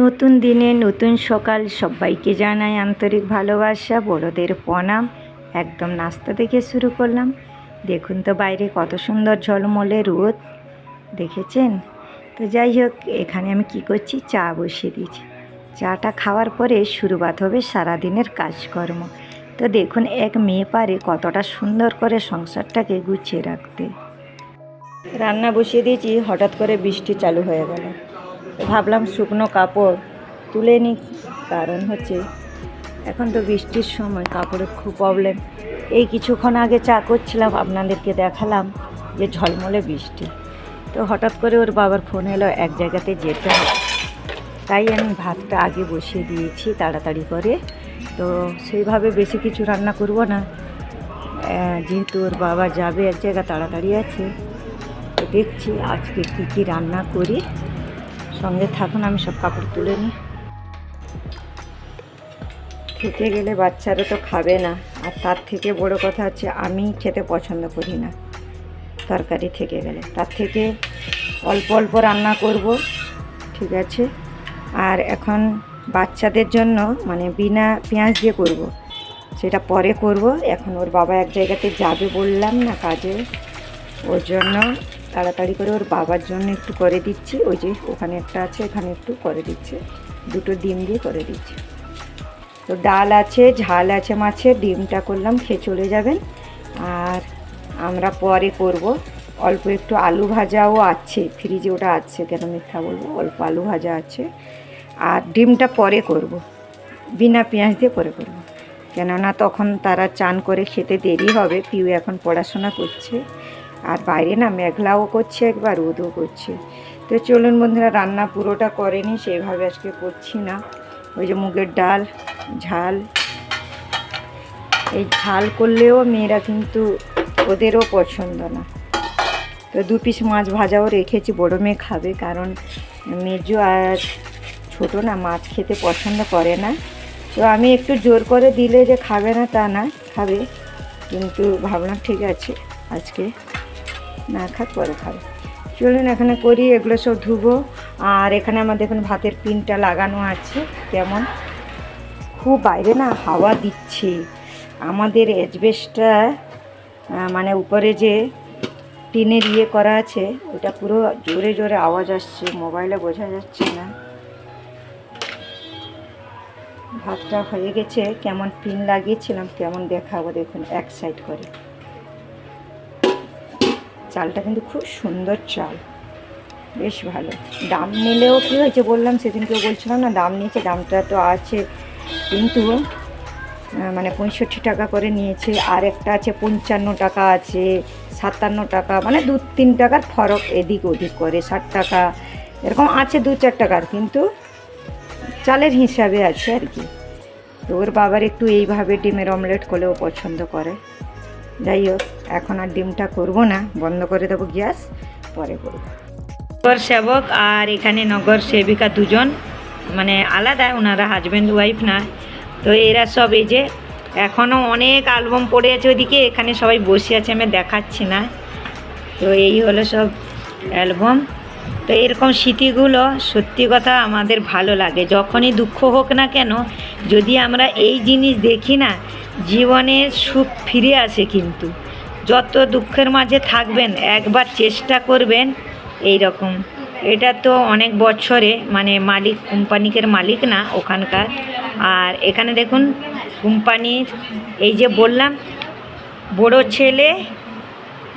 নতুন দিনে নতুন সকাল সবাইকে জানাই আন্তরিক ভালোবাসা, বড়দের প্রণাম। একদম নাস্তা থেকে শুরু করলাম। দেখুন তো বাইরে কত সুন্দর ঝলমলে রোদ। দেখেছেন? তো যাই হোক, এখানে আমি কি করছি? চা বসিয়ে দিয়েছি। চাটা খাওয়ার পরে শুরুবাত হবে সারাদিনের কাজকর্ম। তো দেখুন, এক মেয়ে পারে কতটা সুন্দর করে সংসারটাকে গুছিয়ে রাখতে। রান্না বসিয়ে দিয়েছি, হঠাৎ করে বৃষ্টি চালু হয়ে গেল। ভাবলাম শুকনো কাপড় তুলে নিই, কারণ হচ্ছে এখন তো বৃষ্টির সময় কাপড়ের খুব প্রবলেম এই কিছুক্ষণ আগে চা করছিলাম, আপনাদেরকে দেখালাম যে ঝলমলে বৃষ্টি। তো হঠাৎ করে ওর বাবার ফোন এলো, এক জায়গাতে যেতে হবে। তাই আমি ভাতটা আগে বসিয়ে দিয়েছি তাড়াতাড়ি করে। তো সেইভাবে বেশি কিছু রান্না করব না। যেহেতু ওর বাবা যাবে এক জায়গা, তাড়াতাড়ি আছে। দেখছি আজকে কী কী রান্না করি। সঙ্গে থাকুন, আমি সব কাপড় তুলে নিই। খেতে গেলে বাচ্চারা তো খাবে না, আর তার থেকে বড় কথা হচ্ছে আমি খেতে পছন্দ করি না তরকারি থেকে গেলে। তার থেকে অল্প অল্প রান্না করব, ঠিক আছে? আর এখন বাচ্চাদের জন্য মানে বিনা পেঁয়াজ দিয়ে করব। সেটা পরে করব। এখন ওর বাবা এক জায়গাতে যাবে বললাম না কাজে, ওর জন্য তাড়াতাড়ি করে ওর বাবার জন্য একটু করে দিচ্ছি। ওই যে ওখানে একটা আছে, এখানে একটু করে দিচ্ছে। দুটো ডিম দিয়ে করে দিচ্ছি। তো ডাল আছে, ঝাল আছে মাছের, ডিমটা করলাম, খেয়ে চলে যাবেন। আর আমরা পরে করব। অল্প একটু আলু ভাজাও আছে, ফ্রিজে ওটা আছে, কেন মিথ্যা বলব? অল্প আলু ভাজা আছে। আর ডিমটা পরে করব। বিনা পেঁয়াজ দিয়ে পরে করব। কেননা তখন তারা চান করে খেতে দেরি হবে, পিউ এখন পড়াশোনা করছে। আর বাইরে না মেঘলাও করছে একবার, রোদও করছে। তো চলুন বন্ধুরা, রান্না পুরোটা করেনি সেইভাবে আজকে করছি না। ওই যে মুগের ডাল, ঝাল। এই ঝাল করলেও মেয়েরা কিন্তু ওদেরও পছন্দ না। তো দু পিস মাছ ভাজাও রেখেছি, বড় মেয়ে খাবে, কারণ মেজো আর ছোটো না মাছ খেতে পছন্দ করে না। তো আমি একটু জোর করে দিলে যে খাবে না তা না, খাবে। কিন্তু ভাবলাম ঠিক আছে, আজকে না খাক পরে খাবে। চলুন এখানে করি, এগুলো সব ধুবো। আর এখানে আমার দেখুন ভাতের পিনটা লাগানো আছে, কেমন? খুব বাইরে না, হাওয়া দিচ্ছে। আমাদের অ্যাজবেস্টটা মানে উপরে যে টিনের ইয়ে করা আছে, ওটা পুরো জোরে জোরে আওয়াজ আসছে, মোবাইলে বোঝা যাচ্ছে না। ভাতটা হয়ে গেছে, কেমন পিন লাগিয়েছিলাম, কেমন দেখাবো দেখুন, এক সাইড করে। চালটা কিন্তু খুব সুন্দর চাল। বেশ ভালো। দাম নিলেও কী হয়েছে বললাম সেদিনকেও বলছিলাম না, দাম নিয়েছে, দামটা তো আছে। কিন্তু মানে পঁয়ষট্টি টাকা করে নিয়েছে, আর একটা আছে পঞ্চান্ন টাকা আছে, সাতান্ন টাকা মানে দু তিন টাকার ফরক এদিক ওদিক করে, ষাট টাকা, এরকম আছে দু চার টাকার। কিন্তু চালের হিসাবে আছে আর কি। তো ওর বাবার একটু এইভাবে ডিমের অমলেট করলেও পছন্দ করে। যাই হোক, এখন আর ডিমটা করব না, বন্ধ করে দেবো গ্যাস, পরে করব। নগর সেবক আর এখানে নগর সেবিকা দুজন মানে আলাদা, ওনারা হাজব্যান্ড ওয়াইফ না। তো এরা সব এই যে এখনও অনেক অ্যালবাম পড়ে আছে ওইদিকে, এখানে সবাই বসে আছে, আমি দেখাচ্ছি না। তো এই হলো সব অ্যালবাম তো এরকম স্মৃতিগুলো, সত্যি কথা আমাদের ভালো লাগে। যখনই দুঃখ হোক না কেন, যদি আমরা এই জিনিস দেখি না জীবনের সুখ ফিরে আসে কিন্তু। যত দুঃখের মাঝে থাকবেন, একবার চেষ্টা করবেন এই রকম এটা তো অনেক বছরে মানে মালিক, কোম্পানিকের মালিক না ওখানকার। আর এখানে দেখুন, কোম্পানির এই যে বললাম, বড় ছেলে,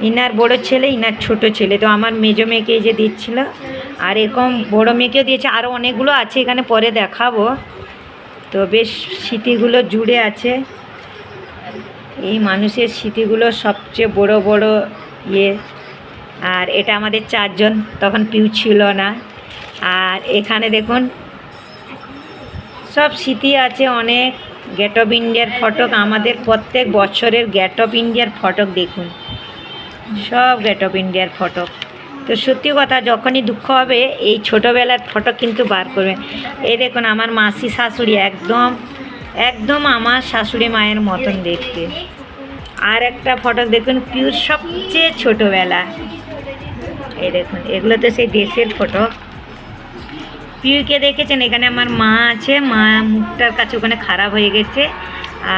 ইনার বড় ছেলে, ইনার ছোট ছেলে। তো আমার মেজো মেয়েকে যে দিচ্ছিল, আর এরকম বড় মেয়েকেও দিয়েছে। আরও অনেকগুলো আছে, এখানে পরে দেখাবো। তো বেশ স্মৃতিগুলো জুড়ে আছে। এই মানুষের স্মৃতিগুলো সবচেয়ে বড় বড় ইয়ে। আর এটা আমাদের চারজন, তখন পিউ ছিল না। আর এখানে দেখুন, সব স্মৃতি আছে অনেক। গেট অফ ইন্ডিয়ার ফটক, আমাদের প্রত্যেক বছরের গেট অফ ইন্ডিয়ার ফটক দেখুন। সব গেট অফ ইন্ডিয়ার ফটক। তো সত্যি কথা, যখনই দুঃখ হবে, এই ছোটোবেলার ফটক কিন্তু বার করবে। এই দেখুন, আমার মাসি শাশুড়ি একদম একদম আমার শাশুড়ি মায়ের মতন দেখতে। আর একটা ফটো দেখুন পিউর সবচেয়ে ছোটোবেলা। এই দেখুন এগুলো তো সেই দেশের ফটো পিউকে দেখেছেন? এখানে আমার মা আছে, মা মুখটার কাছে ওখানে খারাপ হয়ে গেছে।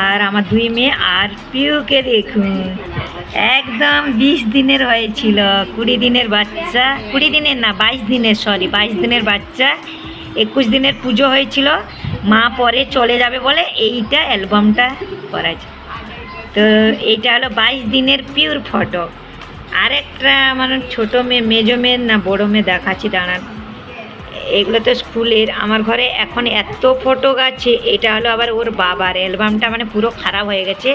আর আমার দুই মেয়ে, আর পিউকে দেখুন। একদম বিশ দিনের হয়েছিল, কুড়ি দিনের বাচ্চা, কুড়ি দিনের না, বাইশ দিনের সরি বাইশ দিনের বাচ্চা। একুশ দিনের পুজো হয়েছিল মা পরে চলে যাবে বলে এইটা অ্যালবামটা করাছে তো এইটা হলো বাইশ দিনের পিওর ফটো আরেকটা মানে ছোটো মেয়ে, মেজো মেয়ের না, বড়ো মেয়ে দেখাচ্ছি, দাঁড়ান। এগুলো তো স্কুলের। আমার ঘরে এখন এত ফটো আছে এটা হলো আবার ওর বাবার। অ্যালবামটা মানে পুরো খারাপ হয়ে গেছে।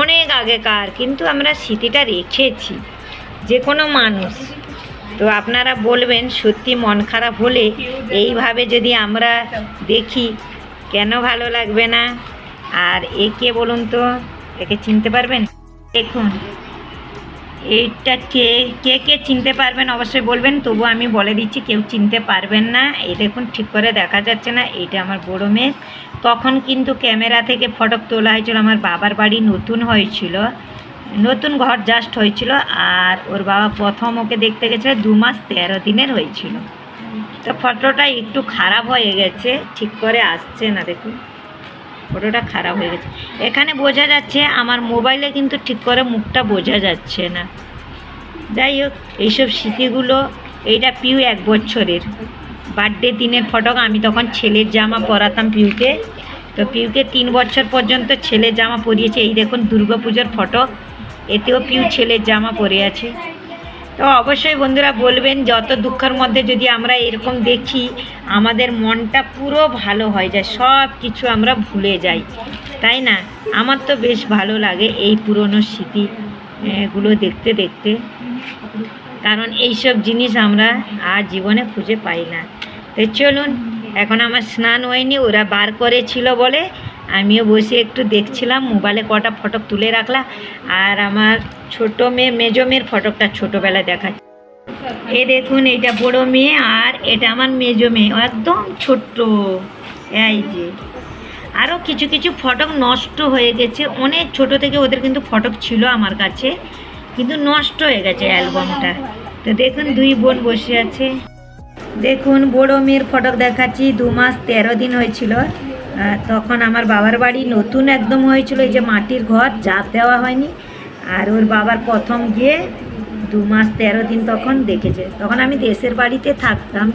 অনেক আগেকার, কিন্তু আমরা স্মৃতিটা রেখেছি। যে কোনো মানুষ। তো আপনারা বলবেন, সত্যি মন খারাপ হলে এইভাবে যদি আমরা দেখি কেন ভালো লাগবে না? আর এ কে বলুন তো, একে চিনতে পারবেন? দেখুন, এইটা কে কে কে চিনতে পারবেন অবশ্যই বলবেন, তবু আমি বলে দিচ্ছি কেউ চিনতে পারবেন না। এই দেখুন, ঠিক করে দেখা যাচ্ছে না, এইটা আমার বড় মেয়ে। তখন কিন্তু ক্যামেরা থেকে ফটো তোলা হয়েছিল, আমার বাবার বাড়ি নতুন হয়েছিল। নতুন ঘর জাস্ট হয়েছিল, আর ওর বাবা প্রথম ওকে দেখতে গেছিল দু মাস তেরো দিনের হয়েছিল। তো ফটোটা একটু খারাপ হয়ে গেছে, ঠিক করে আসছে না, দেখুন। ফটোটা খারাপ হয়ে গেছে। এখানে বোঝা যাচ্ছে আমার মোবাইলে কিন্তু ঠিক করে মুখটা বোঝা যাচ্ছে না। যাই হোক, এইসব স্মৃতিগুলো, এইটা পিউ এক বছরের। বার্থডে, দিনের ফটো, আমি তখন ছেলের জামা পরাতাম পিউকে। তো পিউকে তিন বছর পর্যন্ত ছেলের জামা পরিয়েছে। এই দেখুন, দুর্গাপুজোর ফটো। এতেও পিউ ছেলের জামা পরে আছে। তো অবশ্যই বন্ধুরা বলবেন যত দুঃখের মধ্যে যদি আমরা এরকম দেখি আমাদের মনটা পুরো ভালো হয়ে যায় সব কিছু আমরা ভুলে যাই। তাই না? আমার তো বেশ ভালো লাগে এই পুরনো স্মৃতি আহ, গুলো দেখতে দেখতে। কারণ এইসব জিনিস আমরা আর জীবনে খুঁজে পাই না। তো চলুন এখন আমার স্নান হয়নি ওরা বার করেছিল বলে আমিও বসে একটু দেখছিলাম, মোবাইলে কটা ফটো তুলে রাখলাম আর আমার ছোট মেয়ে, মেজো মেয়ের ফটোটা ছোটোবেলায় দেখাচ্ছি। এ দেখুন, এটা বড় মেয়ে আর এটা আমার মেজো মেয়ে, একদম ছোট্ট। এই যে আরও কিছু কিছু ফটক নষ্ট হয়ে গেছে, অনেক ছোট থেকে ওদের কিন্তু ফটক ছিল আমার কাছে, কিন্তু নষ্ট হয়ে গেছে অ্যালবামটা। তো দেখুন, দুই বোন বসে আছে। দেখুন, বড় মেয়ের ফটক দেখাচ্ছি, দু মাস তেরো দিন হয়েছিল। তখন আমার বাবার বাড়ি নতুন একদম হয়েছিল এই যে মাটির ঘর জাপ দেওয়া হয়নি। আর ওর বাবার প্রথম গিয়ে দু মাস তেরো দিন তখন দেখেছে। তখন আমি দেশের বাড়িতে থাকতাম।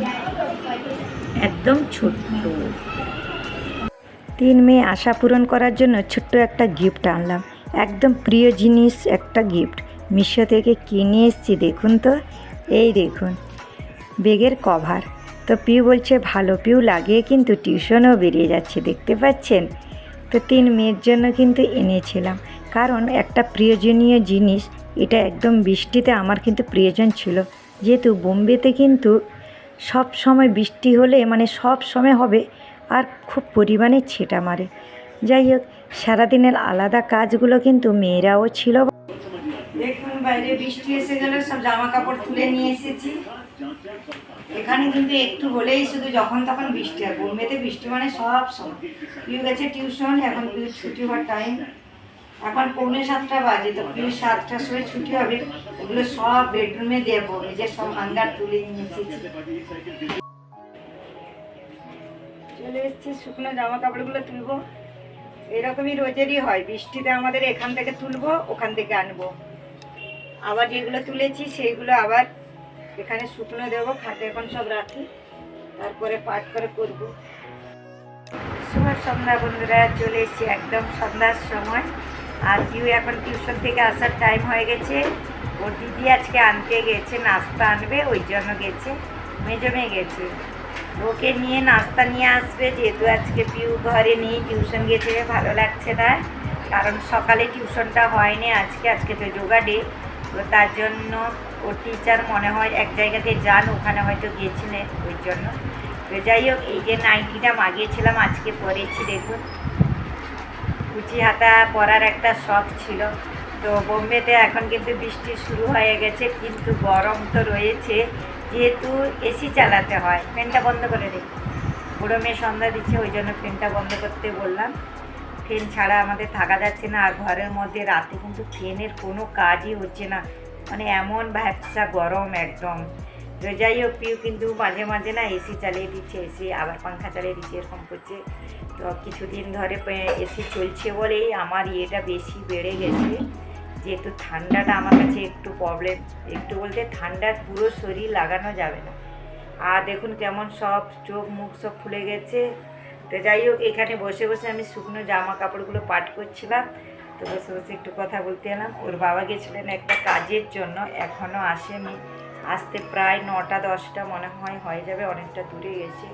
একদম ছোট্ট। তিন মেয়ে আশা পূরণ করার জন্য ছোট্ট একটা গিফট আনলাম। একদম প্রিয় জিনিস একটা গিফট মিশো থেকে কিনে এসেছি, দেখুন তো। এই দেখুন, বেগের কভার তো পিউ বলছে, ভালো পিউ, লাগিয়ে কিন্তু টিউশনও বেরিয়ে যাচ্ছে, দেখতে পাচ্ছেন? তো তিন মেয়ের জন্য কিন্তু এনেছিলাম। কারণ একটা প্রয়োজনীয় জিনিস, এটা একদম বৃষ্টিতে আমার কিন্তু প্রয়োজন ছিল। যেহেতু বোম্বেতে কিন্তু সব সময় বৃষ্টি হলে মানে সব সময় হবে, আর খুব পরিমাণে ছেটা মারে। যাই হোক, সারাদিনের আলাদা কাজগুলো কিন্তু মেয়েরাও ছিল। দেখুন, বাইরে বৃষ্টি এসে গেল, সব জামা কাপড় তুলে নিয়ে এসেছি। এখানে কিন্তু একটু হলেই শুধু যখন তখন বৃষ্টি আর বোম্বেতে বৃষ্টি মানে সব সময়। পিউ গেছে টিউশন, এখন পিউ ছুটি হওয়ার টাইম এখন পৌনে সাতটা বাজে, তো পিউ সাতটার সময় ছুটি হবে। এগুলো সব বেডরুমে দেবো, নিজের সব হাঙ্গার তুলে নিয়ে এসেছি। চলে এসেছি, শুকনো জামা কাপড়গুলো তুলবো। এরকমই রোজেরই হয়। বৃষ্টিতে আমাদের এখান থেকে তুলবো, ওখান থেকে আনব। আবার যেগুলো তুলেছি, সেইগুলো আবার এখানে শুকনো দেবো, খাটে এখন সব রাখি। তারপরে পাট করে করব। শুভ সন্ধ্যা বন্ধুরা, চলে এসেছি একদম সন্ধ্যার সময়। আর দিউ এখন টিউশন থেকে আসার টাইম হয়ে গেছে। ওর দিদি আজকে আনতে গেছে, নাস্তা আনবে, ওই জন্য গেছে। মেজমে গেছে। ওকে নিয়ে নাস্তা নিয়ে আসবে, যেহেতু আজকে পিউ ঘরে নিয়ে টিউশন গেছে ভালো লাগছে না। কারণ সকালে টিউশনটা হয়নি, আজকে আজকে তো যোগা ডে তো তার জন্য ওর টিচার মনে হয় এক জায়গাতে যান, ওখানে হয়তো গিয়েছিলেন ওই জন্য। তো যাই হোক, এই যে নাইটিটা মাগিয়েছিলাম, আজকে পরেছি, দেখুন। কুচি হাতা পরার একটা শখ ছিল। তো বোম্বেতে এখন কিন্তু বৃষ্টি শুরু হয়ে গেছে, কিন্তু গরম তো রয়েছে। যেহেতু এসি চালাতে হয়, ফ্যানটা বন্ধ করে দিই বুড়ো মেয়ে সন্ধ্যা দিচ্ছে, ওই জন্য ফ্যানটা বন্ধ করতে বললাম। ফ্যান ছাড়া আমাদের থাকা যাচ্ছে না, আর ঘরের মধ্যে রাতে কিন্তু ফ্যানের কোনো কাজই হচ্ছে না। মানে এমন ভ্যাবসা গরম একদম। তো যাই হোক, পিউ কিন্তু মাঝে মাঝে না এসি চালিয়ে দিচ্ছে, এসি আবার পাংখা চালিয়ে দিচ্ছে, এরকম করছে। তো কিছুদিন ধরে এসি চলছে বলেই আমার ইয়েটা বেশি বেড়ে গেছে। যেহেতু ঠান্ডাটা আমার কাছে একটু প্রবলেম একটু বলতে ঠান্ডার পুরো শরীর লাগানো যাবে না। আর দেখুন কেমন সব চোখ মুখ সব ফুলে গেছে। তো যাই হোক, এখানে বসে বসে আমি শুকনো জামা কাপড়গুলো পাট করছিলাম। তো বসে বসে একটু কথা বলতে এলাম। ওর বাবা গেছিলেন একটা কাজের জন্য এখনও আসেনি। আসতে প্রায় নটা, দশটা মনে হয়, হয়ে যাবে, অনেকটা দূরে গেছে।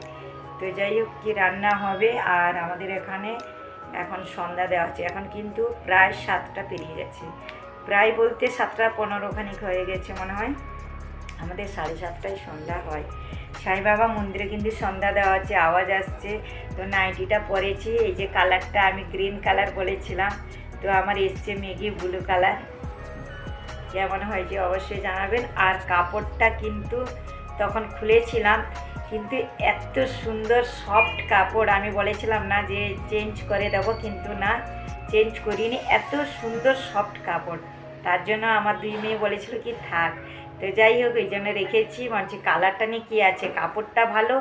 তো যাই হোক, কী রান্না হবে? আর আমাদের এখানে এখন সন্ধ্যা দেওয়া হচ্ছে। এখন কিন্তু প্রায় সাতটা পেরিয়ে গেছে। প্রায় বলতে সাতটা পনেরো খানিক হয়ে গেছে মনে হয়। আমাদের সাড়ে সাতটায় সন্ধ্যা হয়। সাই বাবা মন্দিরে কিন্তু সন্ধ্যা দেওয়া হচ্ছে, আওয়াজ আসছে। তো নাইটিটা পরেছি, এই যে কালারটা আমি গ্রিন কালার বলেছিলাম। তো আমার এসছে মেঘে ব্লু কালার কেমন যে অবশ্যই জানাবেন। আর কাপড়টা কিন্তু তখন খুলেছিলাম, কিন্তু এত সুন্দর সফট কাপড়, আমি বলেছিলাম না যে চেঞ্জ করে দেবো, কিন্তু না চেঞ্জ করিনি। এত সুন্দর সফট কাপড়। তার জন্য আমার দুই মেয়ে বলেছিল কি, থাক। তো যাই হোক, এই জন্য রেখেছি। বলছি কালারটা নিয়ে কী আছে? কাপড়টা ভালো।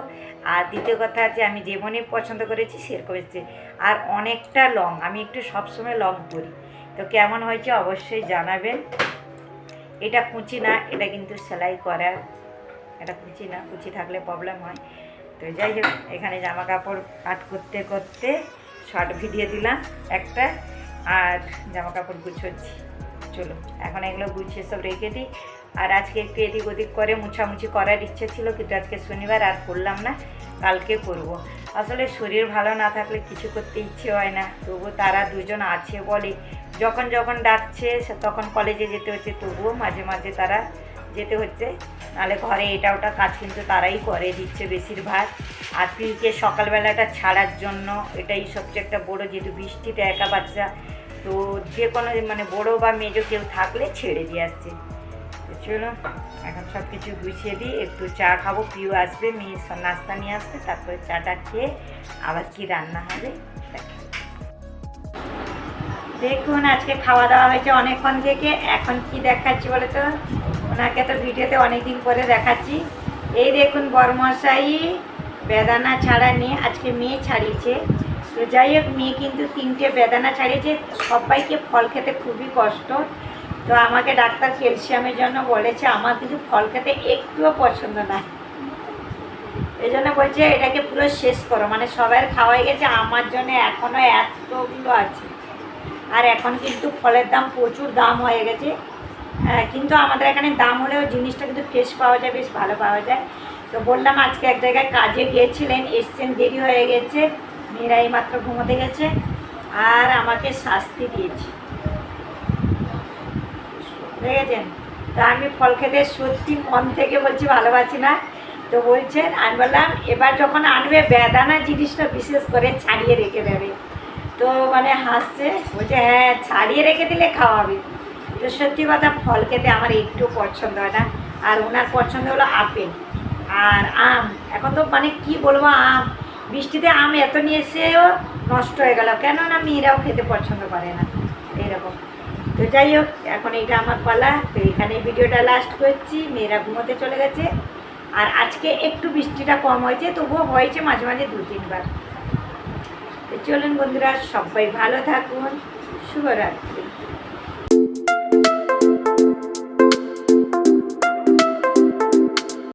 আর দ্বিতীয় কথা আছে আমি যেমনই পছন্দ করেছি সেরকম এসছে। আর অনেকটা লং, আমি একটু সবসময় লং করি তো কেমন হয়েছে অবশ্যই জানাবেন। এটা কুচি না, এটা কিন্তু সেলাই করা এটা কুচি না, কুচি থাকলে প্রবলেম হয়। তো যাই হোক, এখানে জামা কাপড় কাট করতে করতে শর্ট ভিডিও দিলাম একটা, আর জামা কাপড় গুছোচ্ছি। চলো এখন এগুলো গুছিয়ে সব রেখে দিই। আর আজকে একটু এদিক ওদিক করে মুছামুছি করার ইচ্ছে ছিল, কিন্তু আজকে শনিবার আর করলাম না, কালকে করব। আসলে শরীর ভালো না থাকলে কিছু করতে ইচ্ছে হয় না, তবু তারা দুজন আছে বলে যখন যখন ডাকছে তখন কলেজে যেতে হচ্ছে, তবুও মাঝে মাঝে তারা যেতে হচ্ছে। নাহলে ঘরে এটা ওটা কাজ কিন্তু তারাই করে দিচ্ছে বেশিরভাগ। আর পিকে সকালবেলাটা ছাড়ার জন্য এটাই সবচেয়ে একটা বড়ো, যেহেতু বৃষ্টিতে একা বাচ্চা, তো যে কোনো মানে বড়ো বা মেজো কেউ থাকলে ছেড়ে দিয়ে আসছে। চলো, এখন সব কিছু গুছিয়ে দিই একটু চা খাব, পিউ আসবে, মেয়ে নাস্তা নিয়ে আসবে, তারপরে চাটা খেয়ে আবার কি রান্না হবে দেখুন, আজকে খাওয়া দাওয়া হয়েছে অনেকক্ষণ থেকে, এখন কি দেখাচ্ছি বলে তো ওনাকে তো ভিডিওতে অনেকদিন পরে দেখাচ্ছি। এই দেখুন বরমশাই, বেদানা ছাড়া নিয়ে আজকে মেয়ে ছাড়িয়েছে। তো যাই হোক, মেয়ে কিন্তু তিনটে বেদানা ছাড়িয়েছে, সবাইকে ফল খেতে খুবই কষ্ট। তো আমাকে ডাক্তার ক্যালসিয়ামের জন্য বলেছে আমার কিন্তু ফল খেতে একটুও পছন্দ না। এই জন্য বলছে এটাকে পুরো শেষ করো। মানে সবার খাওয়াই গেছে আমার জন্য এখনও এতগুলো আছে। আর এখন কিন্তু ফলের দাম প্রচুর দাম হয়ে গেছে। হ্যাঁ, কিন্তু আমাদের এখানে দাম হলেও জিনিসটা কিন্তু ফ্রেশ পাওয়া যায় বেশ ভালো পাওয়া যায়। তো বললাম আজকে এক জায়গায় কাজে গিয়েছিলেন এসছেন দেরি হয়ে গেছে। মেয়েরা মাত্র ঘুমোতে গেছে। আর আমাকে শাস্তি দিয়েছে। দেখেছেন? তা আমি ফল খেতে সত্যি মন থেকে বলছি ভালোবাসি না। তো বলছেন, আমি বললাম, এবার যখন আনবে, বেদানা জিনিসটা বিশেষ করে ছাড়িয়ে রেখে দেবে। তো মানে হাসছে, বলছে হ্যাঁ ছাড়িয়ে রেখে দিলে খাওয়াবে। তো সত্যি কথা, ফল খেতে আমার একটু পছন্দ হয় না। আর ওনার পছন্দ হলো আপেল আর আম। এখন তো মানে কি বলব আম? বৃষ্টিতে আম এত নিয়ে এসেও নষ্ট হয়ে গেল। কেননা মেয়েরাও খেতে পছন্দ করে না। এরকম তো যাই হোক, এখন এইটা আমার পালা। তো এখানে ভিডিওটা লাস্ট করছি, মেয়েরা ঘুমোতে চলে গেছে। আর আজকে একটু বৃষ্টিটা কম হয়েছে, তবুও হয়েছে মাঝে মাঝে দু তিনবার। তো চলুন বন্ধুরা, সবাই ভালো থাকুন, শুভরাত্রি।